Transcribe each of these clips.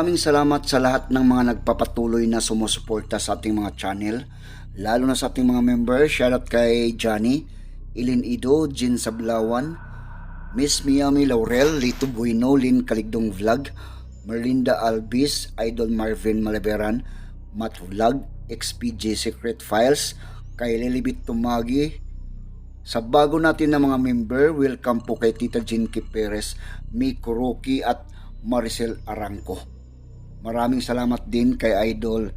Maraming salamat sa lahat ng mga nagpapatuloy na sumusuporta sa ating mga channel, lalo na sa ating mga member. Shoutout kay Johnny, Ilin Ido, Jin Sablawan, Miss Miami Laurel, Lito Bueno, Lin Kaligdong Vlog, Merlinda Albis, Idol Marvin Malaberan, Matt Vlog, XPJ Secret Files, kay Lilibit Tumagi, sa bago natin na mga member, welcome po kay Tita Jinky Perez, Miko Rocky at Maricel Arangco. Maraming salamat din kay Idol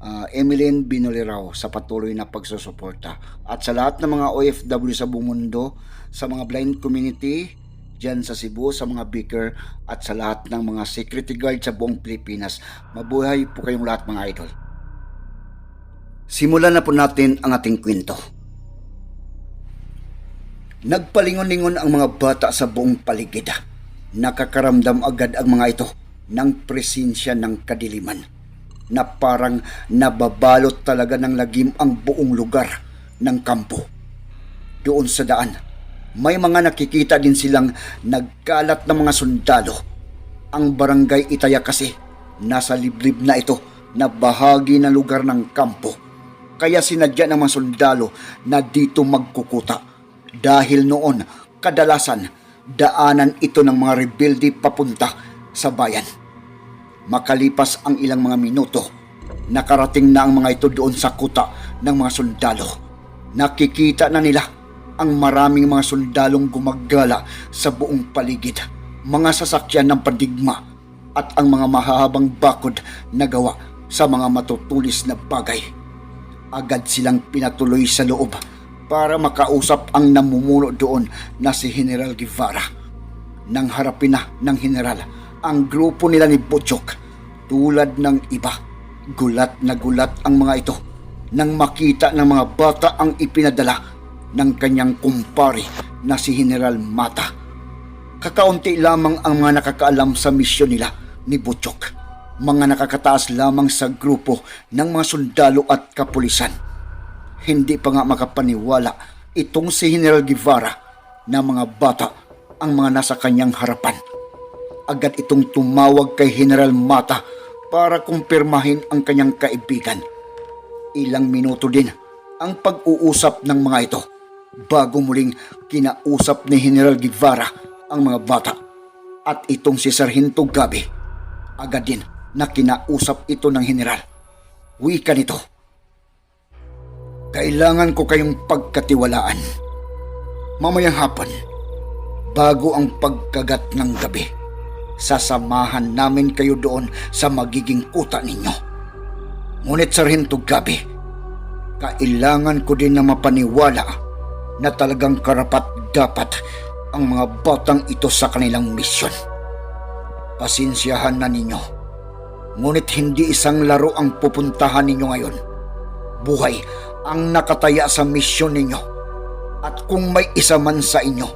uh, Emeline Binolirao sa patuloy na pagsusuporta. At sa lahat ng mga OFW sa buong mundo, sa mga blind community, dyan sa Cebu, sa mga beaker, at sa lahat ng mga security guard sa buong Pilipinas. Mabuhay po kayong lahat mga idol. Simulan na po natin ang ating kwento. Nagpalingon-lingon ang mga bata sa buong paligid. Nakakaramdam agad ang mga ito ng presensya ng kadiliman na parang nababalot talaga ng lagim ang buong lugar ng kampo. Doon sa daan, may mga nakikita din silang nagkalat ng mga sundalo. Ang barangay Itaya kasi nasa liblib na ito na bahagi ng lugar ng kampo. Kaya sinadya ng mga sundalo na dito magkukuta dahil noon kadalasan daanan ito ng mga rebelde papunta sa bayan. Makalipas ang ilang mga minuto, nakarating na ang mga ito doon sa kuta ng mga sundalo. Nakikita na nila ang maraming mga sundalong gumagala sa buong paligid, mga sasakyan ng pandigma at ang mga mahahabang bakod na gawa sa mga matutulis na bagay. Agad silang pinatuloy sa loob para makausap ang namumuno doon na si General Guevara. Nang harapin na ng General ang grupo nila ni Butchok tulad ng iba. Gulat na gulat ang mga ito nang makita ng mga bata ang ipinadala ng kanyang kumpare na si General Mata. Kakaunti lamang ang mga nakakaalam sa misyon nila ni Butchok. Mga nakakataas lamang sa grupo ng mga sundalo at kapulisan hindi pa nga makapaniwala itong si General Guevara na mga bata ang mga nasa kanyang harapan. Agad itong tumawag kay General Mata para kumpirmahin ang kanyang kaibigan. Ilang minuto din ang pag-uusap ng mga ito bago muling kinausap ni General Guevara ang mga bata at itong si Sargento Gabi. Agad din na kinausap ito ng General. Wika nito. Kailangan ko kayong pagkatiwalaan. Mamayang hapon, bago ang pagkagat ng gabi, sasamahan namin kayo doon sa magiging kuta ninyo. Ngunit Sargento Gabi, kailangan ko din na mapaniwala na talagang karapat dapat ang mga batang ito sa kanilang misyon. Pasensyahan na ninyo. Ngunit hindi isang laro ang pupuntahan ninyo ngayon. Buhay ang nakataya sa misyon ninyo. At kung may isa man sa inyo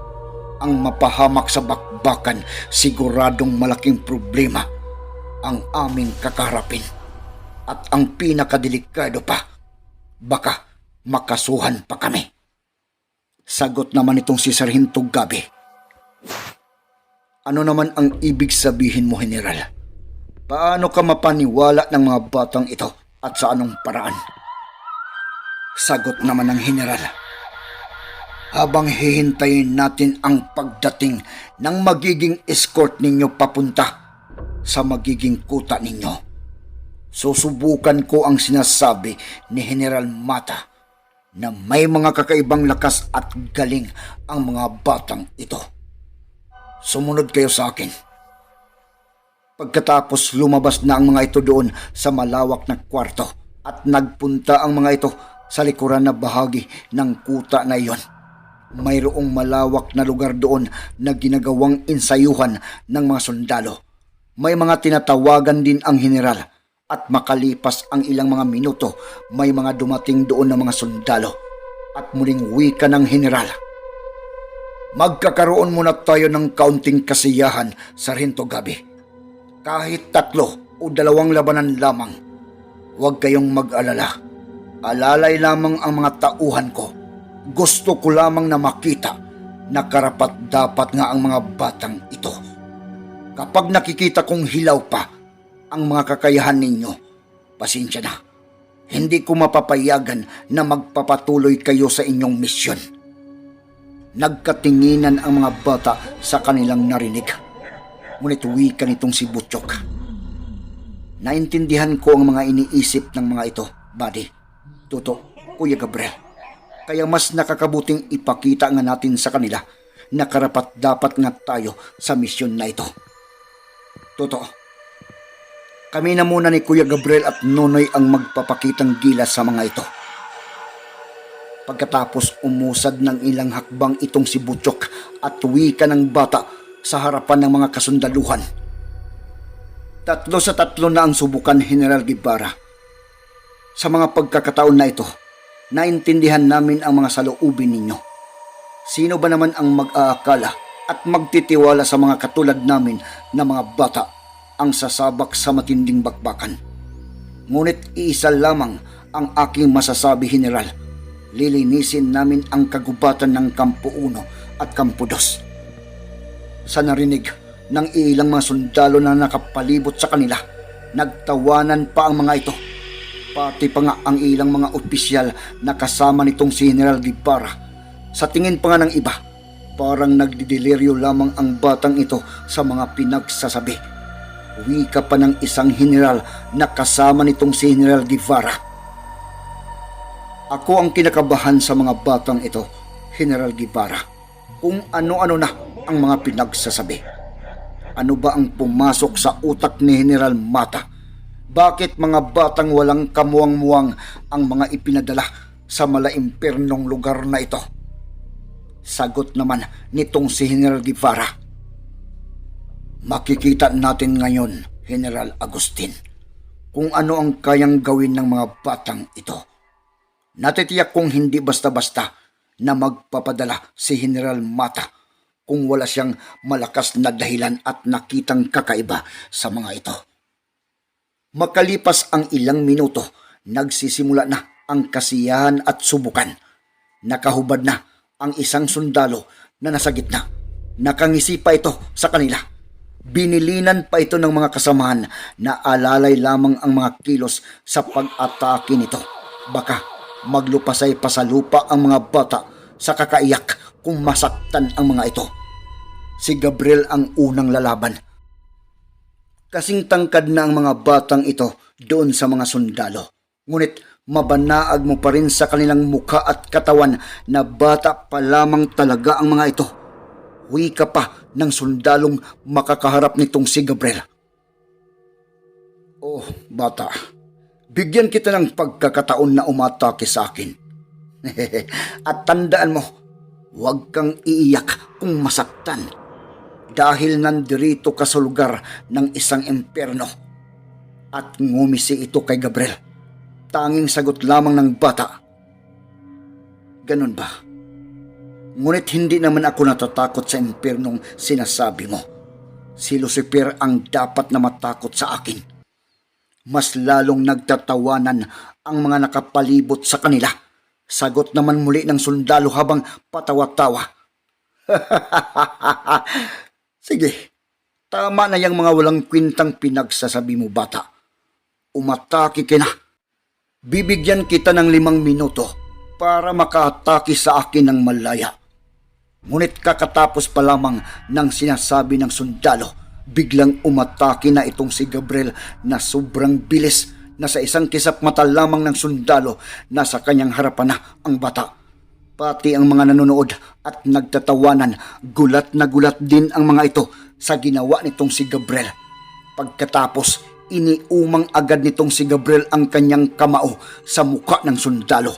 ang mapahamak sa bakbakan, siguradong malaking problema ang aming kakaharapin. At ang pinakadelikado pa, baka makasuhan pa kami. Sagot naman itong si Sargento Gabi. Ano naman ang ibig sabihin mo, General? Paano ka mapaniwala ng mga batang ito at sa anong paraan? Sagot naman ng general. Habang hihintayin natin ang pagdating ng magiging escort ninyo papunta sa magiging kuta ninyo, susubukan ko ang sinasabi ni General Mata na may mga kakaibang lakas at galing ang mga batang ito. Sumunod kayo sa akin. Pagkatapos lumabas na ang mga ito doon sa malawak na kwarto at nagpunta ang mga ito sa likuran na bahagi ng kuta na iyon. Mayroong malawak na lugar doon na ginagawang insayuhan ng mga sundalo. May mga tinatawagan din ang general at makalipas ang ilang mga minuto, may mga dumating doon ng mga sundalo at muling wika ng general. Magkakaroon muna tayo ng kaunting kasiyahan sa Rinto Gabi. Kahit tatlo o dalawang labanan lamang, huwag kayong mag-alala Alalay lamang ang mga tauhan ko. Gusto ko lamang na makita na karapat dapat nga ang mga batang ito. Kapag nakikita kong hilaw pa ang mga kakayahan ninyo. Pasensya na. Hindi ko mapapayagan na magpapatuloy kayo sa inyong misyon. Nagkatinginan ang mga bata sa kanilang narinig. Ngunit wika nitong si Butchok. Naintindihan ko ang mga iniisip ng mga ito, buddy. Tuto, Kuya Gabriel. Kaya mas nakakabuting ipakita nga natin sa kanila na karapat dapat nga tayo sa misyon na ito. Totoo. Kami na muna ni Kuya Gabriel at Nonoy ang magpapakitang gilas sa mga ito. Pagkatapos umusad ng ilang hakbang itong si Butchok at wika ng bata sa harapan ng mga kasundaluhan. Tatlo sa tatlo na ang subukan General Guevara. Sa mga pagkakataon na ito, naintindihan namin ang mga saloobin ninyo. Sino ba naman ang mag-aakala at magtitiwala sa mga katulad namin na mga bata ang sasabak sa matinding bakbakan? Ngunit iisa lamang ang aking masasabi, General. Lilinisin namin ang kagubatan ng Kampo 1 at Kampo 2. Sa narinig ng ilang mga sundalo na nakapalibot sa kanila, nagtawanan pa ang mga ito. Pati pa nga ang ilang mga opisyal na kasama nitong si General Guevara. Sa tingin pa nga ng iba, parang nagdideliryo lamang ang batang ito sa mga pinagsasabi. Wika pa ng isang general na kasama nitong si General Guevara. Ako ang kinakabahan sa mga batang ito, General Guevara. Kung ano-ano na ang mga pinagsasabi. Ano ba ang pumasok sa utak ni General Mata? Bakit mga batang walang kamuwang-muwang ang mga ipinadala sa malaimpernong lugar na ito? Sagot naman nitong si General Guevara. Makikita natin ngayon, General Agustin, kung ano ang kayang gawin ng mga batang ito. Natitiyak kong hindi basta-basta na magpapadala si General Mata kung wala siyang malakas na dahilan at nakitang kakaiba sa mga ito. Makalipas ang ilang minuto, nagsisimula na ang kasiyahan at subukan. Nakahubad na ang isang sundalo na nasa gitna. Nakangisi pa ito sa kanila. Binilinan pa ito ng mga kasamahan na alalay lamang ang mga kilos sa pag-atake nito. Baka maglupasay pa sa lupa ang mga bata sa kakaiyak kung masaktan ang mga ito. Si Gabriel ang unang lalaban. Kasing tangkad na ang mga batang ito doon sa mga sundalo. Ngunit mabanaag mo pa rin sa kanilang mukha at katawan na bata pa lamang talaga ang mga ito. Wika pa ng sundalong makakaharap nitong si Gabriel. Oh, bata. Bigyan kita ng pagkakataon na umatake sa akin. At tandaan mo, huwag kang iiyak kung masaktan. Dahil nandirito ka sa lugar ng isang imperno. At ngumisi ito kay Gabriel. Tanging sagot lamang ng bata. Ganun ba? Ngunit hindi naman ako natatakot sa impernong sinasabi mo. Si Lucifer ang dapat na matakot sa akin mas lalong nagtatawanan ang mga nakapalibot sa kanila. Sagot naman muli ng sundalo habang patawa-tawa. Sige, tama na yung mga walang kwintang pinagsasabi mo bata. Umatake ka na. Bibigyan kita ng limang minuto para makaatake sa akin ng malaya. Ngunit kakatapos pa lamang ng sinasabi ng sundalo, biglang umatake na itong si Gabriel na sobrang bilis na sa isang kisap mata lamang ng sundalo na sa kanyang harapan na ang bata. Pati ang mga nanonood at nagtatawanan, gulat na gulat din ang mga ito sa ginawa nitong si Gabriel. Pagkatapos, iniumang agad nitong si Gabriel ang kanyang kamao sa muka ng sundalo.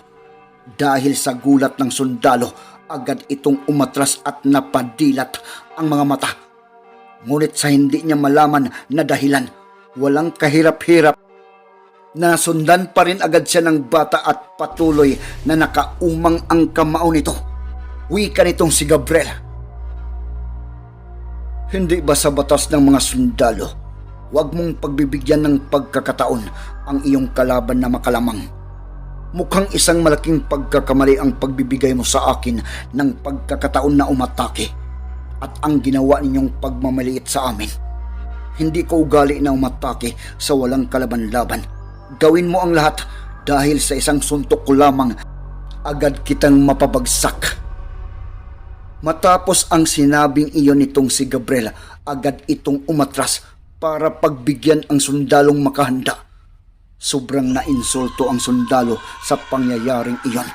Dahil sa gulat ng sundalo, agad itong umatras at napadilat ang mga mata Ngunit sa hindi niya malaman na dahilan, walang kahirap-hirap na sundan pa rin agad siya ng bata at patuloy na nakaumang ang kamao nito. Wika nitong si Gabriel. Hindi ba sa batas ng mga sundalo, huwag mong pagbibigyan ng pagkakataon ang iyong kalaban na makalamang? Mukhang isang malaking pagkakamali ang pagbibigay mo sa akin ng pagkakataon na umatake at ang ginawa ninyong pagmamaliit sa amin. Hindi ko ugali na umatake sa walang kalaban-laban. Gawin mo ang lahat dahil sa isang suntok ko lamang agad kitang mapabagsak. Matapos ang sinabing iyon nitong si Gabriel, agad itong umatras para pagbigyan ang sundalong makahanda. Sobrang nainsulto ang sundalo sa pangyayaring iyon.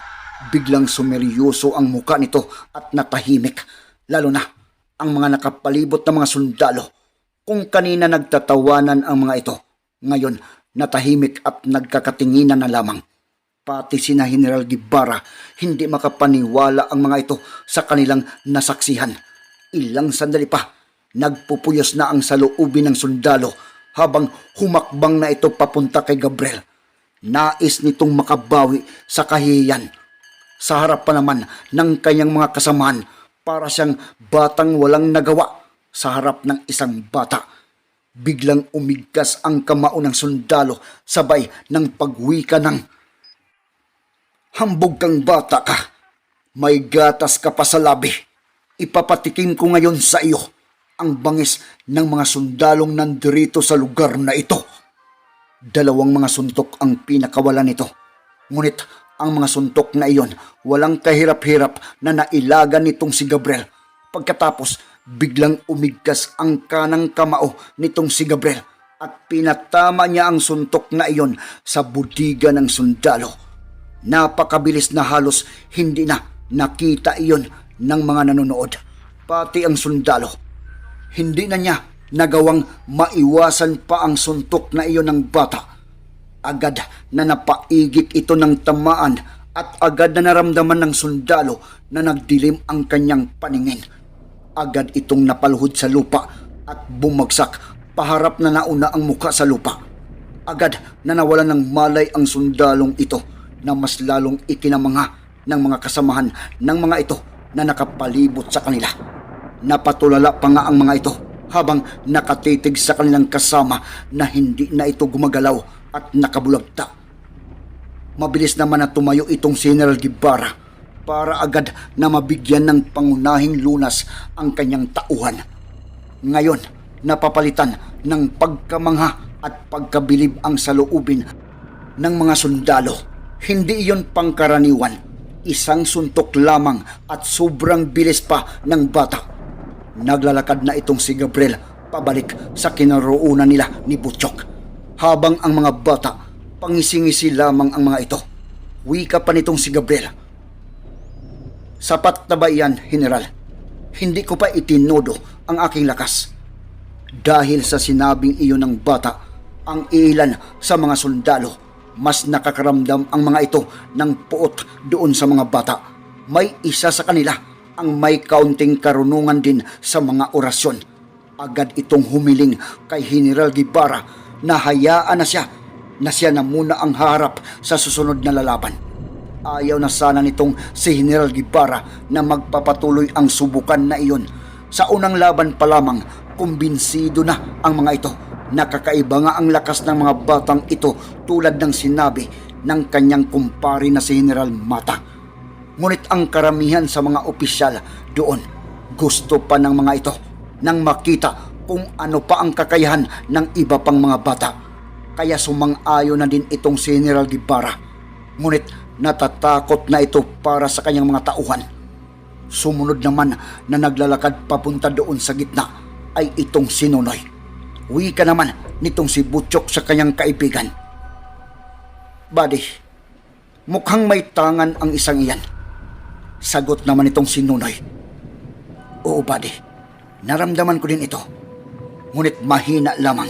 Biglang sumeryoso ang muka nito at natahimik, lalo na ang mga nakapalibot na mga sundalo. Kung kanina nagtatawanan ang mga ito, ngayon natahimik at nagkakatinginan na lamang. Pati sina General Guevara, hindi makapaniwala ang mga ito sa kanilang nasaksihan. Ilang sandali pa, nagpupuyos na ang saloobin ng sundalo habang humakbang na ito papunta kay Gabriel. Nais nitong makabawi sa kahihiyan. Sa harap pa naman ng kanyang mga kasamahan para siyang batang walang nagawa sa harap ng isang bata. Biglang umigkas ang kamao ng sundalo sabay ng pagwika ng Hambog kang bata ka. May gatas ka pa sa labi. Ipapatikim ko ngayon sa iyo ang bangis ng mga sundalong nandirito sa lugar na ito. Dalawang mga suntok ang pinakawalan nito. Ngunit ang mga suntok na iyon walang kahirap-hirap na nailagan nitong si Gabriel. Pagkatapos, biglang umigkas ang kanang kamao nitong si Gabriel at pinatama niya ang suntok na iyon sa budiga ng sundalo. Napakabilis na halos hindi na nakita iyon ng mga nanonood. Pati ang sundalo. Hindi na niya nagawang maiwasan pa ang suntok na iyon ng bata. Agad na napaigik ito ng tamaan at agad na naramdaman ng sundalo na nagdilim ang kanyang paningin. Agad itong napaluhod sa lupa at bumagsak paharap na nauna ang muka sa lupa. Agad na nawalan ng malay ang sundalong ito na mas lalong ikinamanga ng mga kasamahan ng mga ito na nakapalibot sa kanila. Napatulala pa nga ang mga ito habang nakatitig sa kanilang kasama na hindi na ito gumagalaw at nakabulagta. Mabilis naman na tumayo itong General Guevara para agad na mabigyan ng pangunahing lunas ang kanyang tauhan. Ngayon, napapalitan ng pagkamangha at pagkabilib ang saloobin ng mga sundalo. Hindi iyon pangkaraniwan. Isang suntok lamang at sobrang bilis pa ng bata. Naglalakad na itong si Gabriel pabalik sa kinaroonan nila ni Butchok. Habang ang mga bata, pangisingisi lamang ang mga ito. Wika pa nitong si Gabriel. Sapat na ba iyan, General? Hindi ko pa itinodo ang aking lakas. Dahil sa sinabing iyon ng bata, ang ilan sa mga sundalo, mas nakakaramdam ang mga ito ng puot doon sa mga bata. May isa sa kanila ang may kaunting karunungan din sa mga orasyon. Agad itong humiling kay General Guevara na hayaan na siya na siya na muna ang harap sa susunod na lalaban. Ayaw na sana nitong si General Guevara na magpapatuloy ang subukan na iyon. Sa unang laban pa lamang, kumbinsido na ang mga ito. Nakakaiba nga ang lakas ng mga batang ito tulad ng sinabi ng kanyang kumpari na si General Mata. Ngunit ang karamihan sa mga opisyal doon, gusto pa ng mga ito nang makita kung ano pa ang kakayahan ng iba pang mga bata. Kaya sumang-ayo na din itong si General Guevara. Ngunit natatakot na ito para sa kanyang mga tauhan. Sumunod naman na naglalakad papunta doon sa gitna ay itong si Nonoy. Wika naman nitong si Butchok sa kanyang kaibigan. Buddy, mukhang may tangan ang isang iyan. Sagot naman itong si Nonoy. Oo, buddy. Naramdaman ko din ito. Ngunit mahina lamang.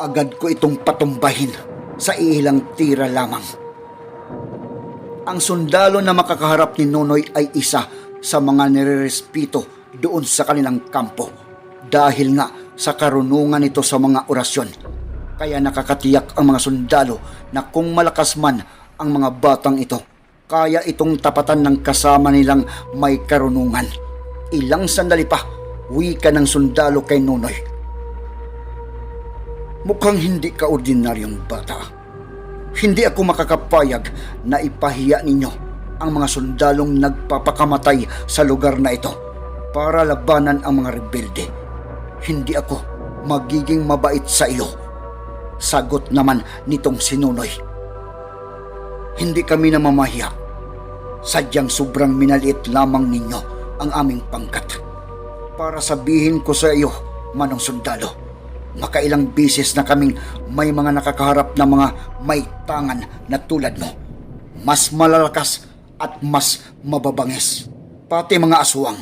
Agad ko itong patumbahin sa ilang tira lamang. Ang sundalo na makakaharap ni Nonoy ay isa sa mga nirerespeto doon sa kanilang kampo dahil nga sa karunungan nito sa mga orasyon. Kaya nakakatiyak ang mga sundalo na kung malakas man ang mga batang ito, kaya itong tapatan ng kasama nilang may karunungan. Ilang sandali pa, wika ng sundalo kay Nonoy. Mukhang hindi ka ordinaryong bata. Hindi ako makakapayag na ipahiya ninyo ang mga sundalong nagpapakamatay sa lugar na ito para labanan ang mga rebelde. Hindi ako magiging mabait sa iyo. Sagot naman nitong sinunoy. Hindi kami namamahiya. Sadyang sobrang minaliit lamang ninyo ang aming pangkat. Para sabihin ko sa iyo, Manong Sundalo, makailang bisis na kaming may mga nakakaharap na mga may tangan na tulad mo. Mas malalakas at mas mababangis. Pati mga aswang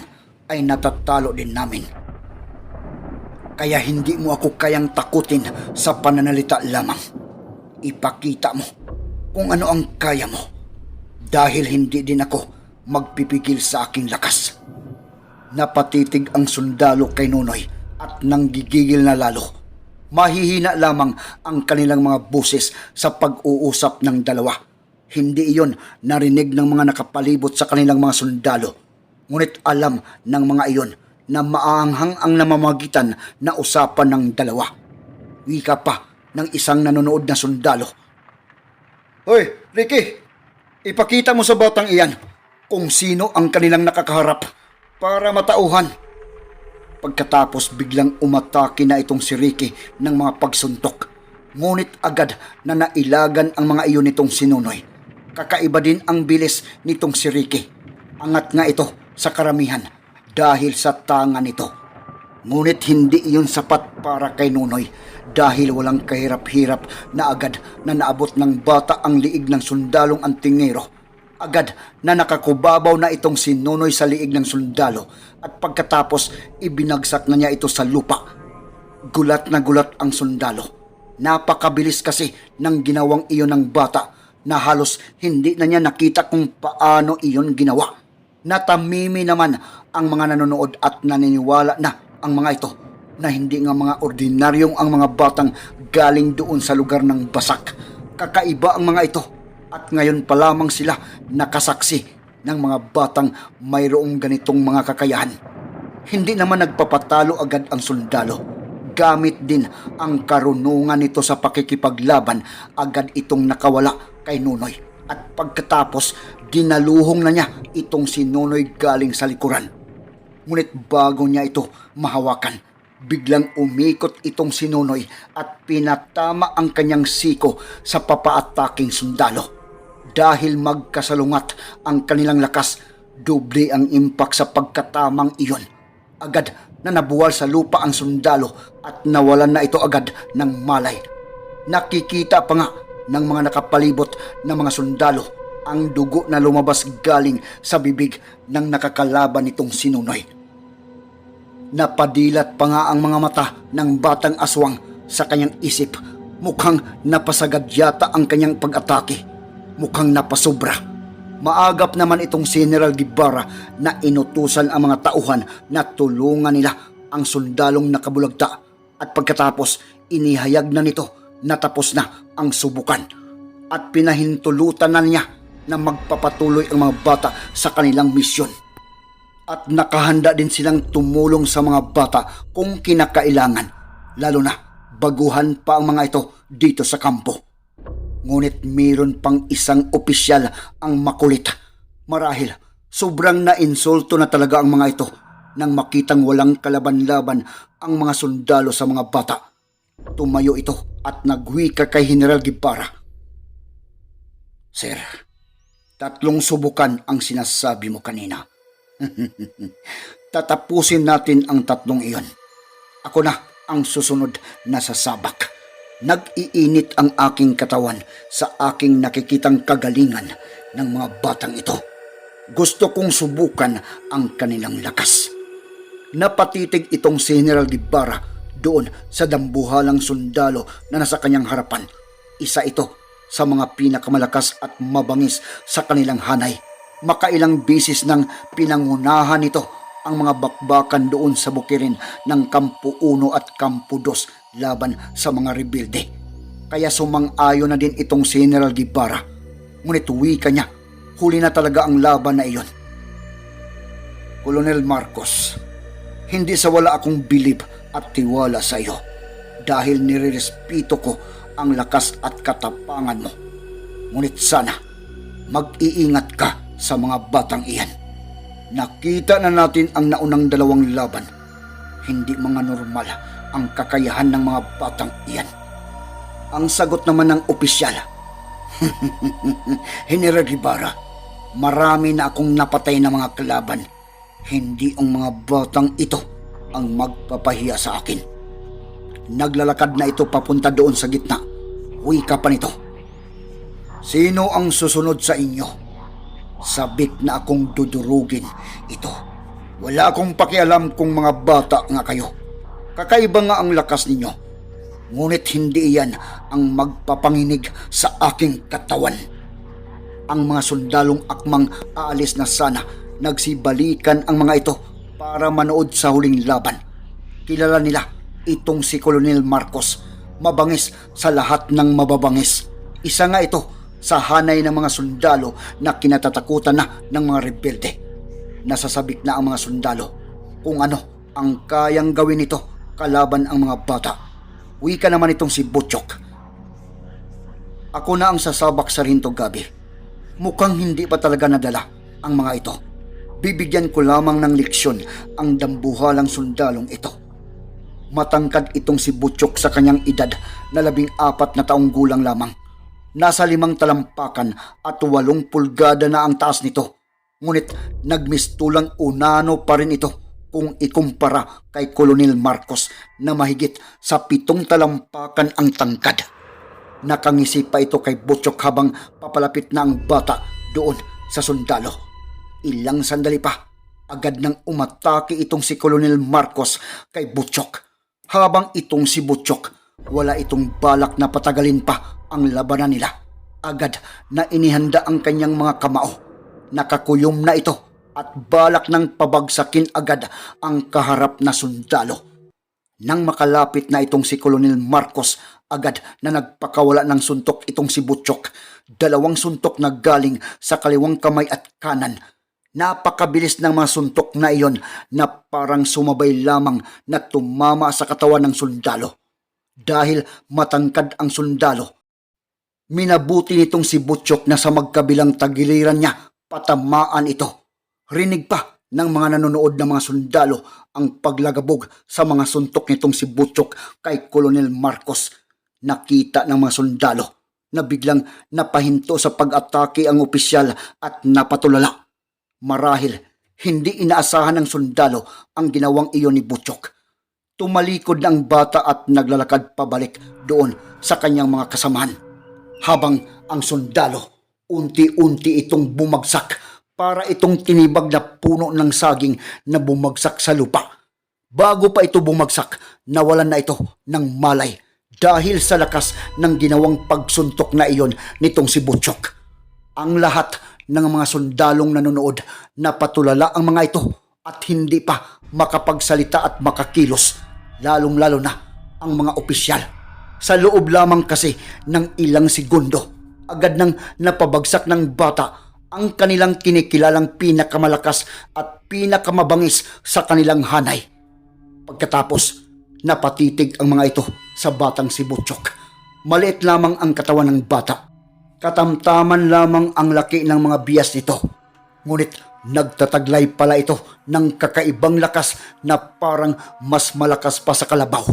ay natatalo din namin. Kaya hindi mo ako kayang takutin sa pananalita lamang. Ipakita mo kung ano ang kaya mo. Dahil hindi din ako magpipigil sa aking lakas. Napatitig ang sundalo kay Nunoy at nanggigigil na lalo. Mahihina lamang ang kanilang mga buses sa pag-uusap ng dalawa. Hindi iyon narinig ng mga nakapalibot sa kanilang mga sundalo. Ngunit alam ng mga iyon na maanghang ang namamagitan na usapan ng dalawa. Wika pa ng isang nanonood na sundalo. Hoy, Ricky! Ipakita mo sa batang iyan kung sino ang kanilang nakakaharap para matauhan. Pagkatapos biglang umatake na itong si Ricky ng mga pagsuntok. Ngunit agad na nailagan ang mga iyon nitong sinunoy. Kakaiba din ang bilis nitong si Ricky. Angat nga ito sa karamihan dahil sa tanga nito. Ngunit hindi iyon sapat para kay Nunoy dahil walang kahirap-hirap na agad na naabot ng bata ang liig ng sundalong antingero. Agad na nakakubabaw na itong si Nunoy sa liig ng sundalo at pagkatapos ibinagsak na niya ito sa lupa. Gulat na gulat ang sundalo. Napakabilis kasi ng ginawang iyon ng bata na halos hindi na niya nakita kung paano iyon ginawa. Natamimi naman ang mga nanonood at naniniwala na ang mga ito na hindi nga mga ordinaryong ang mga batang galing doon sa lugar ng basak. Kakaiba ang mga ito at ngayon pa lamang sila nakasaksi ng mga batang mayroong ganitong mga kakayahan. Hindi naman nagpapatalo agad ang sundalo. Gamit din ang karunungan nito sa pakikipaglaban, agad itong nakawala kay Nunoy. At pagkatapos, dinaluhong na niya itong si Nunoy galing sa likuran. Ngunit bago niya ito mahawakan, biglang umikot itong si Nunoy at pinatama ang kanyang siko sa papaataking sundalo. Dahil magkasalungat ang kanilang lakas, doble ang impak sa pagkatamang iyon. Agad na nabuwal sa lupa ang sundalo at nawalan na ito agad ng malay. Nakikita pa nga ng mga nakapalibot na mga sundalo ang dugo na lumabas galing sa bibig ng nakakalaban nitong sinunoy. Napadilat pa nga ang mga mata ng batang aswang sa kanyang isip. Mukhang napasagad yata ang kanyang pag-atake. Mukhang napasobra. Maagap naman itong General Gibara na inutusan ang mga tauhan na tulungan nila ang sundalong nakabulagta at pagkatapos inihayag na nito na tapos na ang subukan at pinahintulutan na niya na magpapatuloy ang mga bata sa kanilang misyon at nakahanda din silang tumulong sa mga bata kung kinakailangan, lalo na baguhan pa ang mga ito dito sa kampo. Ngunit mayroon pang isang opisyal ang makulit. Marahil, sobrang nainsulto na talaga ang mga ito nang makitang walang kalaban-laban ang mga sundalo sa mga bata. Tumayo ito at nagwika kay General Gibara. Sir, tatlong subukan ang sinasabi mo kanina. Tatapusin natin ang tatlong iyon. Ako na ang susunod na sasabak. Nag-iinit ang aking katawan sa aking nakikitang kagalingan ng mga batang ito. Gusto kong subukan ang kanilang lakas. Napatitig itong si General Gibara doon sa dambuhalang sundalo na nasa kanyang harapan. Isa ito sa mga pinakamalakas at mabangis sa kanilang hanay makailang bisis nang pinangunahan nito ang mga bakbakan doon sa bukirin ng Kampo 1 at Kampo 2 laban sa mga rebelde. Kaya sumang-ayon na din itong General Gibara. Ngunit wika niya, huli na talaga ang laban na iyon. Colonel Marcos, hindi sa wala akong bilib at tiwala sa iyo dahil nirerespeto ko ang lakas at katapangan mo. Ngunit sana, mag-iingat ka sa mga batang iyan. Nakita na natin ang naunang dalawang laban. Hindi mga normal ang kakayahan ng mga batang iyan. Ang sagot naman ng opisyal, General Rivara, marami na akong napatay na mga kalaban. Hindi ang mga batang ito ang magpapahiya sa akin. Naglalakad na ito papunta doon sa gitna. Wika pa nito. Sino ang susunod sa inyo? Sabik na akong dudurugin ito. Wala akong pakialam kung mga bata nga kayo. Kakaiba nga ang lakas ninyo. Ngunit hindi iyan ang magpapanginig sa aking katawan. Ang mga sundalong akmang aalis na sana nagsibalikan ang mga ito para manood sa huling laban. Kilala nila itong si Colonel Marcos, mabangis sa lahat ng mababangis. Isa nga ito sa hanay ng mga sundalo na kinatatakutan na ng mga rebelde. Nasasabik na ang mga sundalo kung ano ang kayang gawin nito kalaban ang mga bata. Wika naman itong si Butchok. Ako na ang sasabak sa rinto gabi. Mukhang hindi pa talaga nadala ang mga ito. Bibigyan ko lamang ng leksyon ang dambuhalang sundalong ito. Matangkad itong si Butchok sa kanyang edad na labing apat na taong gulang lamang. Nasa limang talampakan at walong pulgada na ang taas nito. Ngunit nagmistulang unano pa rin ito kung ikumpara kay Colonel Marcos na mahigit sa pitong talampakan ang tangkad. Nakangisi pa ito kay Butchok habang papalapit na ang bata doon sa sundalo. Ilang sandali pa, agad nang umatake itong si Colonel Marcos kay Butchok. Habang itong si Butchok, wala itong balak na patagalin pa ang labanan nila. Agad na inihanda ang kanyang mga kamao. Nakakuyom na ito at balak ng pabagsakin agad ang kaharap na sundalo. Nang makalapit na itong si Colonel Marcos, agad na nagpakawala ng suntok itong si Butchok. Dalawang suntok na galing sa kaliwang kamay at kanan. Napakabilis ng mga suntok na iyon na parang sumabay lamang na tumama sa katawan ng sundalo. Dahil matangkad ang sundalo, minabuti nitong si Butchok na sa magkabilang tagiliran niya patamaan ito. Rinig pa ng mga nanonood na mga sundalo ang paglagabog sa mga suntok nitong si Butchok kay Colonel Marcos. Nakita ng mga sundalo na biglang napahinto sa pag-atake ang opisyal at napatulala. Marahil hindi inaasahan ng sundalo ang ginawang iyon ni Butchok. Tumalikod ang bata at naglalakad pabalik doon sa kanyang mga kasamahan. Habang ang sundalo unti-unti itong bumagsak para itong tinibag na puno ng saging na bumagsak sa lupa. Bago pa ito bumagsak, nawalan na ito ng malay dahil sa lakas ng ginawang pagsuntok na iyon nitong si Butchok. Ang lahat ng mga sundalong nanonood napatulala ang mga ito at hindi pa makapagsalita at makakilos, lalong-lalo na ang mga opisyal. Sa loob lamang kasi ng ilang segundo, agad nang napabagsak ng bata ang kanilang kinikilalang pinakamalakas at pinakamabangis sa kanilang hanay. Pagkatapos, napatitig ang mga ito sa batang si Butchok. Maliit lamang ang katawan ng bata. Katamtaman lamang ang laki ng mga bias nito. Ngunit nagtataglay pala ito ng kakaibang lakas na parang mas malakas pa sa kalabaw.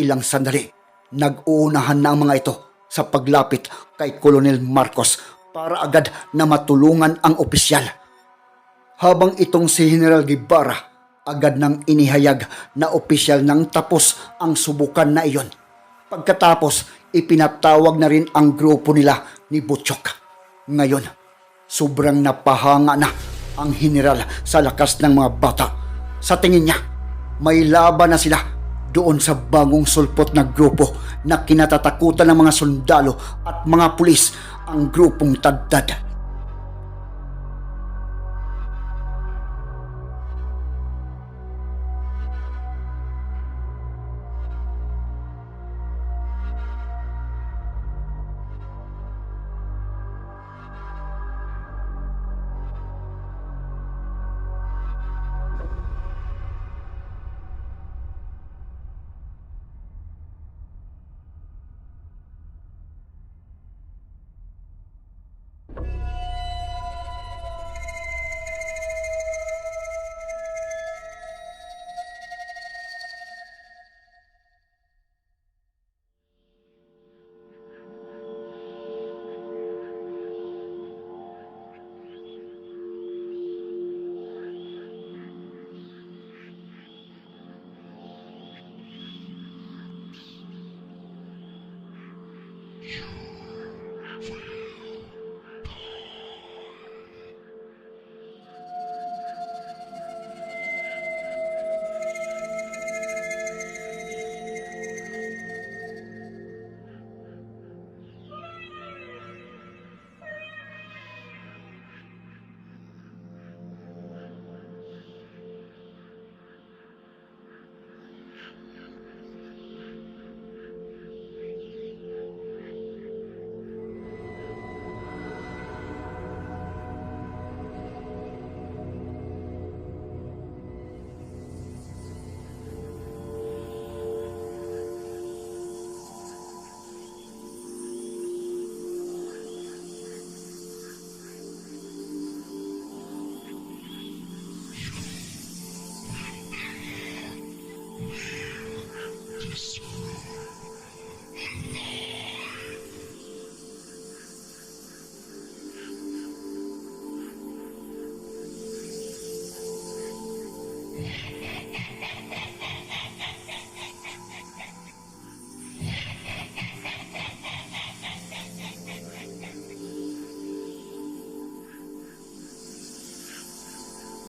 Ilang sandali, nag-uunahan na ang mga ito sa paglapit kay Colonel Marcos para agad na matulungan ang opisyal. Habang itong si General Guevara agad nang inihayag na opisyal nang tapos ang subukan na iyon. Pagkatapos, ipinatawag na rin ang grupo nila ni Butchok. Ngayon, sobrang napahanga na ang general sa lakas ng mga bata. Sa tingin niya, may laban na sila doon sa bagong sulpot na grupo na kinatatakutan ng mga sundalo at mga pulis ang grupong Tadtad.